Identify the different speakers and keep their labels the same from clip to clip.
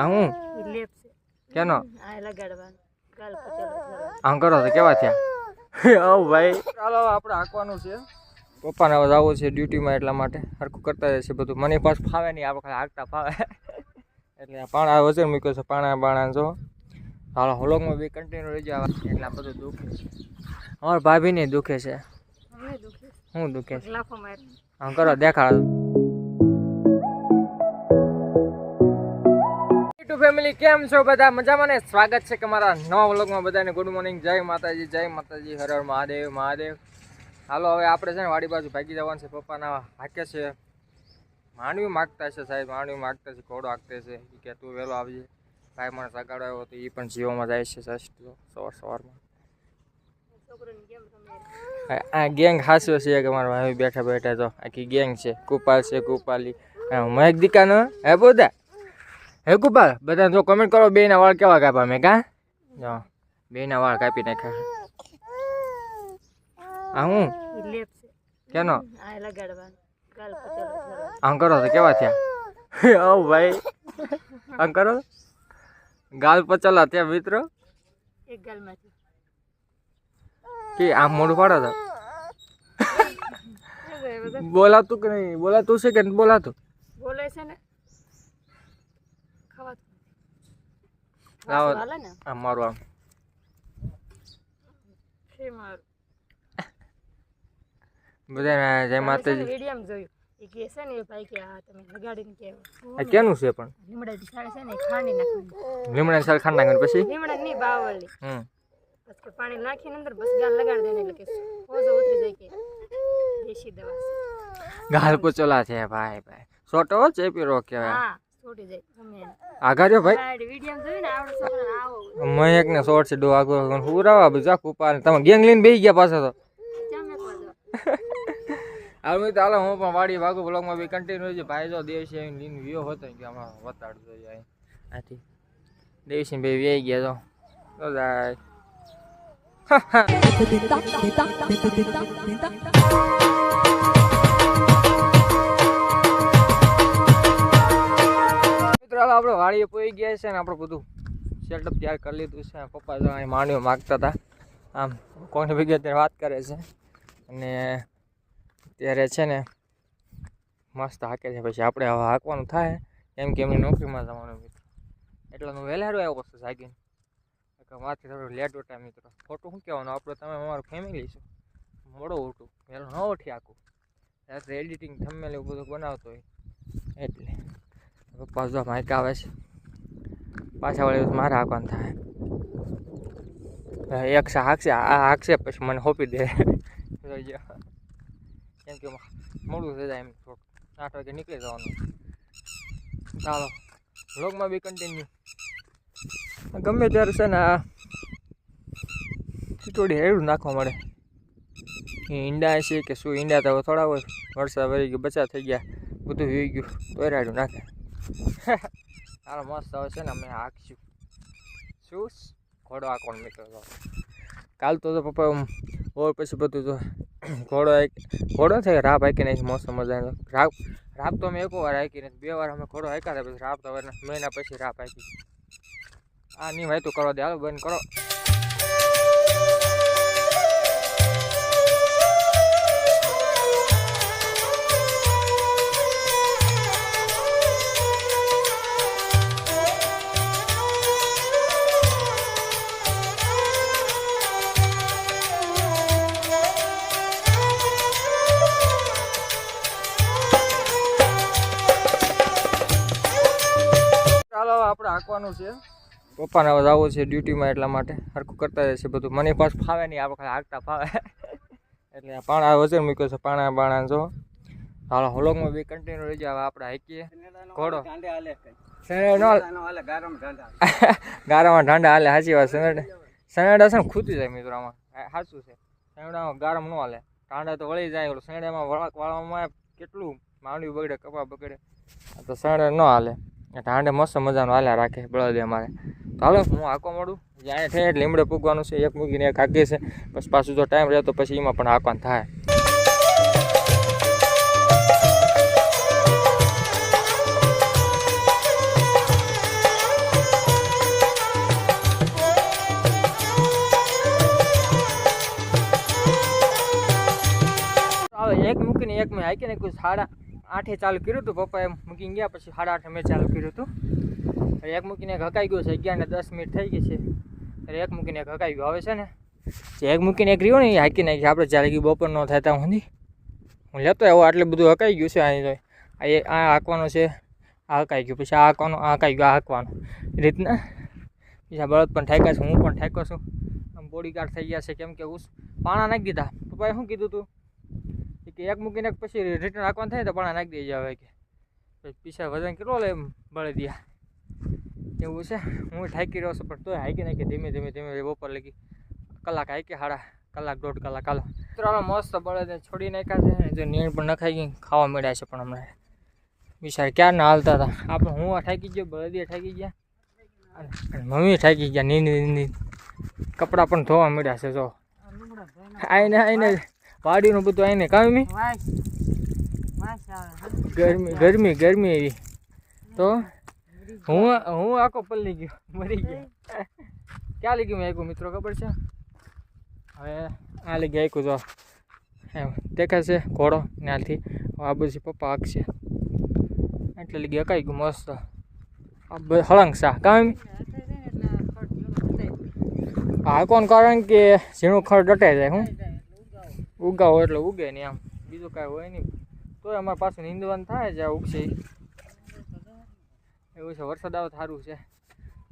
Speaker 1: આ હું
Speaker 2: લેપ છે
Speaker 1: કેનો?
Speaker 2: આ લગાડવાનું. ગાલ
Speaker 1: આમ કરો તો કેવા થયા? આવ ભાઈ. ચાલો આપણે હાંકવાનું છે. પપ્પાને હવે જવું છે ડ્યુટીમાં એટલા માટે. સરખું કરતા છે બધું. મને પાસ ફાવે નહીં આપણે ખાલી હાંકતા ફાવે. એટલે આ પાણા વજન મૂક્યો છે પાણા બાણા જો. હાલો હોલોગમાં બી કન્ટિન્યુ રહી જાય એટલે બધું દુખે છે. અમારા ભાભીને દુખે છે.
Speaker 2: હું દુખે
Speaker 1: શું દુખે છે? હા કરો દેખાડો. ટુ ફેમિલી કેમ છો બધા? મજામાં ને? સ્વાગત છે કે મારા નવા વ્લોગમાં બધાને. ગુડ મોર્નિંગ જય માતાજી જય માતાજી. હર મહાદેવ મહાદેવ. હાલો, હવે આપણે છે ને વાડી બાજુ ભાગી જવાનું છે. પપ્પાના હાકે છે. માંડવી માગતા છે સાહેબ, માંડવી માગતા છે, ઘોડો હાકતે છે. એ કે તું વહેલો આવજે. ભાઈ મને સગાડો આવ્યો તો એ પણ જીવોમાં જાય છે જસ્ટ સવાર સવારમાં. આ- ગેંગ હાસ્યો છે કે મારા ભાઈ બેઠા બેઠા તો. આખી ગેંગ છે. કુપાલ છે, કુપાલી. મહેક દીકાનો, હે બોદા? હે કુપાલ બધા જો કમેન્ટ કરો બે ના વાળ કેવા કાપ્યા મેં કા? જો બે ના વાળ કાપી નાખ્યા આ હું? કેનો? આમ કરો તો કેવા થયા? આવ ભાઈ. આમ કરો? ગાલ પચલા ત્યાં મિત્રો.
Speaker 2: એક ગાલમાંથી.
Speaker 1: કે આમ મોઢું પાડો તો. બોલાતું કે નહીં? બોલાતું છે કે બોલાતું?
Speaker 2: બોલે છે ને. ખાવા
Speaker 1: લાવો.
Speaker 2: હાલે
Speaker 1: આમ મારું આમ બધાને જય માતાજી
Speaker 2: વીડિયો જોયું. એ કે છે ને ભાઈ કે હા તમે લગાડીને કે
Speaker 1: આ કેનું છે પણ?
Speaker 2: લીમડા થી છે ને ખાંડી નાખવાની.
Speaker 1: લીમડાની સાલ ખાંડ નાખવાની પછી?
Speaker 2: લીમડા ની બાવળી
Speaker 1: હમ.
Speaker 2: પછી પાણી નાખીને અંદર બસ ગાલ લગાડી દેને એટલે કે ઉતરી જાય કે દેશી દવા છે.
Speaker 1: ગાલ પચોલા છે ભાઈ ભાઈ. સોટો ચેપી રો કહેવાય.
Speaker 2: હા. જાય ગમે
Speaker 1: આઘાર્યો ભાઈ.
Speaker 2: વીડિયો જોયું ને આવડે છોકરાને આવો.
Speaker 1: મયક ને શોર્ટ છે ડો આગો કુપાને તમે ગેંગ લઈને બેસી ગયા પાછા તો. હાલ મેં તો હાલો હું પણ વાડી ભાગુ બ્લોગમાં બી કન્ટિન્યુ છે ભાઈ જો દેવસી આવીને લીન વિયો હતો ને કે આમાં વતાડતો જાય આથી. દેવસી ભાઈ વ્યાઈ ગયા તો. જાય. આપણે વાડીએ પોઈ ગયા છે ને આપણે બધું સેટઅપ તૈયાર કરી લીધું છે. પપ્પા તો અહીં માંડવીઓ માગતા હતા. આમ કોને ભેગી અત્યારે વાત કરે છે? અને ત્યારે છે ને, મસ્ત હાકે છે. પછી આપણે હવે હાંકવાનું થાય, કેમ કે એમની નોકરીમાં જવાનું મિત્રો એટલે હું વહેલારું આવ્યો પછી જાગીને. નકર થોડું લેટ ઉઠા મિત્રો. ખોટું શું કહેવાનું? આપણે તમે, અમારું ફેમિલી છો. મોડો ઉઠું. વહેલું ન ઉઠી આખું રાત્રે એડિટિંગ એવું બધું બનાવતો હોય. એટલે. પપ્પા જો માઇક આવે છે. પાછા વળી મારે હાંકવાનું થાય. એક સા હાકશે, આ હાંકશે, પછી મને હોપી દે. કેમ કે મોડું થઈ જાય એમ થોડુંક. આઠ વાગે નીકળી જવાનું. ચાલો વ્લોગમાં બી કન્ટિન્યુ ગમે ત્યારે છે ને આ થોડી હેડું નાખવા મળે. ઈંડા છે કે શું? ઈંડા તો થોડા હોય. વરસાદ વળી ગયો બચા થઈ ગયા. બધું વી ગયું તો તોરાડું નાખે. હાલો, મસ્ત. હવે છે ને અમે હાંકશું. શું? ઘોડો આંકવાનો મિત્રો કાલ તો પપ્પા ઓર પછી બધું તો ઘોડો ઘોડો થાય રાપ હાંકી નાખી મોસમ મજાનો. રાપ રાપ તો અમે એક વાર હાંકી નથી બે વાર અમે ઘોડો હાક્યા પછી રાપ તો મહિના પછી રાપ હાકી. આ નહીં ભાઈ તો કરવા દે. હાલો, બંધ કરો. આપણે છે? પપ્પાને હવે જવું છે ડ્યુટીમાં એટલા માટે. હરખું કરતા છે બધું. મને પાસ ફાવે નહીં આપણે હાંકતા ફાવે. એટલે પાણા વજન મૂક્યો છે, પાણા બાણા જો. હાલો, હોલોગમાં બી કન્ટિન્યુ રહી જાય આપણે હાકીએ. ઘોડો. ગારામાં ઠંડા હાલે સાચી વાત. સનેડા સનેડા છે ને ખૂતી જાય મિત્રો આમાં. સાચું છે. સનેડામાં ગારમ ન હાલે. ઢાંડા તો વળી જાય સનેડામાં વળાક વાળવામાં કેટલું માંડવી બગડે, કપા બગડે. તો સનેડા ન હાલે. ટાંડે મસ્ત મજાનો હાલ્યા રાખે બળદે અમારે. તો હું આંકો મળું જ્યાં થાય એટલે લીમડે પૂગવાનું છે, એક મૂકીને એક હાંકીએ છે. પછી પાછું જો ટાઈમ રહેતો પછી એમાં પણ હાંકવાનું થાય. એક મૂકીને એક મેં હાકીને કોઈ સાડા આઠે ચાલુ કર્યું હતું, પપ્પાએ મૂકીને ગયા, પછી સાડા આઠે મેં ચાલુ કર્યું હતું. એક મૂકીને એક હકાઈ ગયું છે, અગિયાર ને દસ મિનિટ થઈ ગઈ છે. એટલે એક મૂકીને એક હકાઈ ગયું, હવે છે ને? જે એક મૂકીને એક રહ્યું ને, એ હાકી નાખી આપણે જ્યારે ગયું બપોર ન થાય ત્યાં સુધી. હું લેતો એવો આટલું બધું હકાઈ ગયું છે અહીં આ હાંકવાનું છે, આ હકાઈ ગયું. પછી આ હાંકવાનું, આ હકાઈ ગયું, આ હાંકવાનું. એ રીતના. બીજા બળદ પણ ઠેકા છું, હું પણ ઠેકો છું. આમ બોડીગાર્ડ થઈ ગયા છે, કેમ કે ઉસ પાણા નાખી દીધા. પપ્પાએ શું કીધું તું? એ કે એક મૂકીને પછી રિટર્ન રાખવાનું થાય ને તો પાણા નાખી દેજે હવે કે. પીછા વજન કેટલો લે બળી દયા. એવું છે. હું ઠાકી રહ્યો છું, પણ તોય હાઈકી નાખી. ધીમે ધીમે ધીમે બપોર લગી. કલાક હાઈકે હાડા. કલાક દોઢ કલાક હાલો. મિત્રો મસ્ત બળદને છોડી નાખ્યા છે. જો નીણ પણ નખાઈ ગઈ. ખાવા મળ્યા છે પણ હમણાં. વિચાર ક્યારના હાલતા હતા. આપણે હું ઠાકી ગયો, બળદિયા ઠાકી ગયા. અને મમ્મી ઠાકી ગયા. નીંદ નીંદ કપડાં પણ ધોવા મળ્યા છે, જો. આઈને આઈને વાડીનું બધું આઈને કામી ગરમી ગરમી ગરમી એવી. તો હું હું આખો પલ્લી ગયો મરી ગયો. ક્યાં લઈ ગયું મેં આખું મિત્રો ખબર છે? હવે આ લઈ ગયા આખું જો એમ દેખાય છે ઘોડો ત્યાંથી આ બધી પપ્પા હાંકશે. એટલે લઈ ગયા અકાઈ ગયું મસ્ત. આ બ- હળંગ શાહ કામ હા કોણ કારણ કે ઝીણું ખડ ડટાઈ જાય હું? ઉગાવો એટલે ઉગે નહીં આમ બીજું કાંઈ હોય નહીં. તોય અમારે પાછું નીંદવાનું થાય જ્યાં ઉગશે. એવું છે, વરસાદ આવે સારું છે.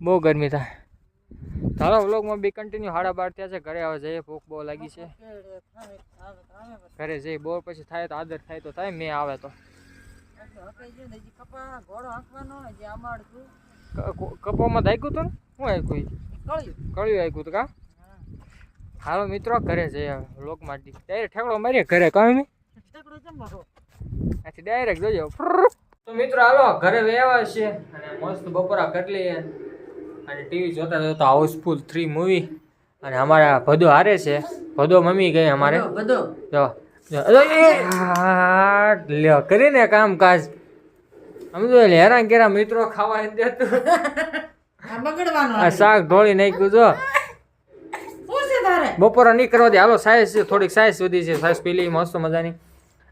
Speaker 1: બહુ ગરમી થાય. ધારો વ્લોગમાં બી કન્ટિન્યુ હાડા બાર થયા છે. ઘરે આવે જઈએ, ભૂખ બહુ લાગી છે. ઘરે જઈ બોર પછી થાય તો આદર થાય તો થાય, મેં આવે તો. કપામાં દાગ્યું હતું ને? શું આપ્યું કળ્યું. આખ્યું હતું કા? હાલો મિત્રો ઘરે જઈએ વ્લોગમાં ડાયરેક્ટ ઠેકડો મારીએ ઘરે કાંઈ આથી ડાયરેક્ટ જોજો. તો મિત્રો હાલો ઘરે વેવા છે અને મસ્ત બપોરા લઈએ. અને ટીવી જોતા જોતા હાઉસફુલ થ્રી મૂવી અને અમારા ભદો હારે છે. ભદો મમ્મી ગઈ અમારે. જો જો, લ્યો કરીને કામ કાજ અમે હેરાન કેરા મિત્રો ખાવા દેતું. આ શાક ઢોળી નાખ્યું જો. બપોરા નહીં કરવા દે. હાલો સાઈઝ છે થોડીક સાઈઝ વધી છે. સાઈઝ પેલી મસ્ત મજાની.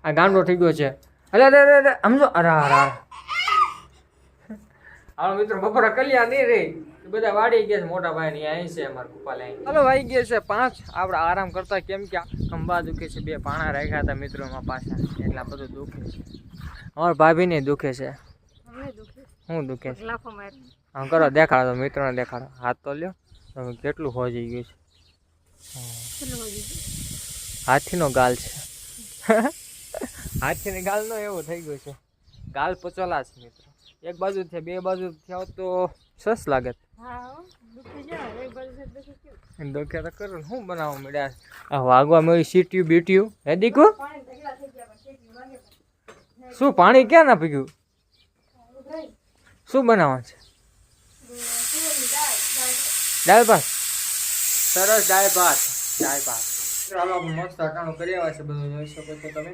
Speaker 1: આ ગાંડો થઈ ગયો છે. અરે અરે અરે અરે સમજો અરે અરે. હાલો મિત્રો બપોરા કલ્યા નહીં રે બધા વાડી ગયા છે મોટા ભાઈ ની અહીં છે અમારા કુપાલ અહીં હાલો વાઈ ગયા છે પાંચ. આપણે આરામ કરતા કેમ કે ખંભા દુખે છે બે પાણા રાખ્યા હતા મિત્રોમાં પાછા. એટલા બધું દુખે છે. અમારા ભાભીને દુખે છે.
Speaker 2: હું દુખે
Speaker 1: છે? હા કરો દેખાડો મિત્રોને દેખાડો. હાથ તો લ્યો. તમે કેટલું હોજી ગયું છે? હાથીનો ગાલ છે. હાથીની ગાલ નો એવું થઈ ગયો છે. ગાલ પચોલા છે મિત્રો. એક બાજુ થયા બે બાજુ થયા તો સસ લાગે.
Speaker 2: દુખી
Speaker 1: તો કરું શું બનાવવા મળ્યા આ વાગવા મળ્યું સીટ્યું બીટ્યું. હે દીકુ. શું પાણી ક્યાં ના શું બનાવવાનું છે?
Speaker 2: દાળ,
Speaker 1: સરસ દાળ ભાત. દાળ ભાત. ચાલો મસ્ત અટાણું કરી આવ્યા છે બધું. જોઈ શકો છો તમે?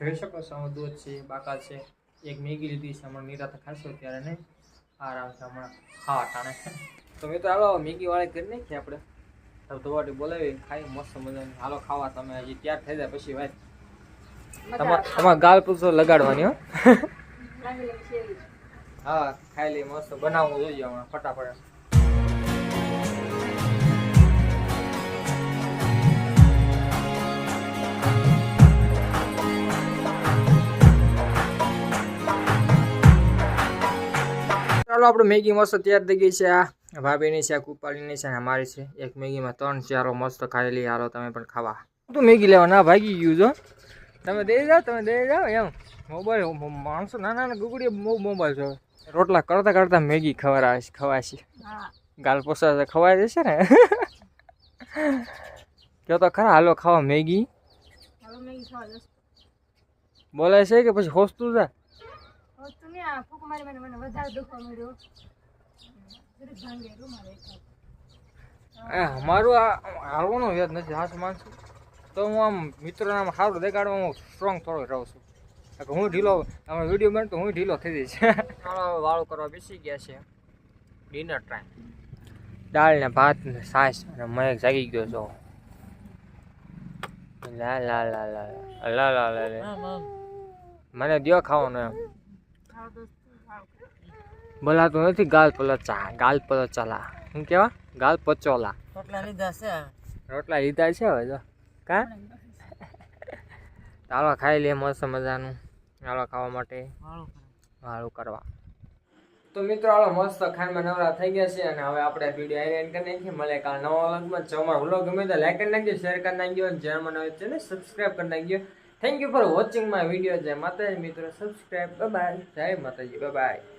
Speaker 1: જોઈ શકો છો આમાં દૂધ છે બાકા છે. એક મેગી લીધી છે હમણાં નિરાતે ખાશો ત્યારે નહીં? આરામ છે હમણાં. ખાવા અટાણે તો મેં તો હાલો મેગી વાળી કરી નાખીએ આપણે. તો ધોવાટી બોલાવી ખાઈ મસ્ત મજાની. હાલો ખાવા તમે હજી તૈયાર થઈ જાય પછી વાત તમારે તમારે ગાલ પૂછો લગાડવાની હો. હા ખાઈ લઈ મસ્ત બનાવવું જોઈએ હમણાં ફટાફટ. ચાલો આપણે મેગી મસ્ત તૈયાર થઈ ગઈ છે આ ભાભીની છે આ કુપાળીની છે અમારી છે. એક મેગીમાં ત્રણ ચારો મસ્ત ખાયેલી. હાલો તમે પણ ખાવા. તું મેગી લેવા ના ભાગી ગયું છો. તમે દઈ જાઓ તમે દઈ જાઓ એમ. મોબાઈલ માણસો નાના નાના ગુગડી બહુ મોબાઈલ છો. રોટલા કરતા કરતા મેગી ખવડાવે છે ખવાશે ગાલ પોસા ખવાય જશે ને. કયો તો ખરા હાલો ખાવા મેગી. બોલાય છે કે પછી હોસ્તું જા?
Speaker 2: ને આ ફૂક મને મને વધારે દુખવા મળ્યો
Speaker 1: અમારું આ હારવાનું યાદ નથી હાથ માનશું તો હું આમ મિત્રોને આમ સારું દેખાડવામાં હું સ્ટ્રોંગ થોડો રહું છું. હું ઢીલો તમે વીડિયો બને તો હું ઢીલો થઈ જઈશ. વાળું કરવા બેસી ગયા છે. ડિનર ટાઈમ દાળ ને ભાત ને સાસ અને મયક જાગી ગયો છો. લા લા લા લા લા લા લા મને દો ખાવાનું એમ.
Speaker 2: ખાવ તો ખાવ
Speaker 1: બોલાતું નથી ગાલ પલોચા ગાલ પલોચાલા શું કેવા? ગાલ પચોલા.
Speaker 3: રોટલા લીધા છે.
Speaker 1: રોટલા લીધા છે હવે જો કા? ચાલો ખાઈ લે મસ્ત મજાનું. ચાલો ખાવા માટે
Speaker 3: વાળું
Speaker 1: કરવા. તો મિત્રો આવો મસ્ત ખાંડમાં નવરા થઈ ગયા છે અને હવે આપણે વીડિયો આઈ એન્ડ કરી નાખીએ. મળે કાલ નવા વ્લોગમાં જો અમારો વ્લોગ ગમે તો લાઈક કરી નાખજો શેર કરી નાખજો અને જેમાં નવે ને સબસ્ક્રાઈબ કરી નાખજો. Thank you for watching my video જય માતાજી મિત્રો. સબસ્ક્રાઈબ બાય જય માતાજી બાય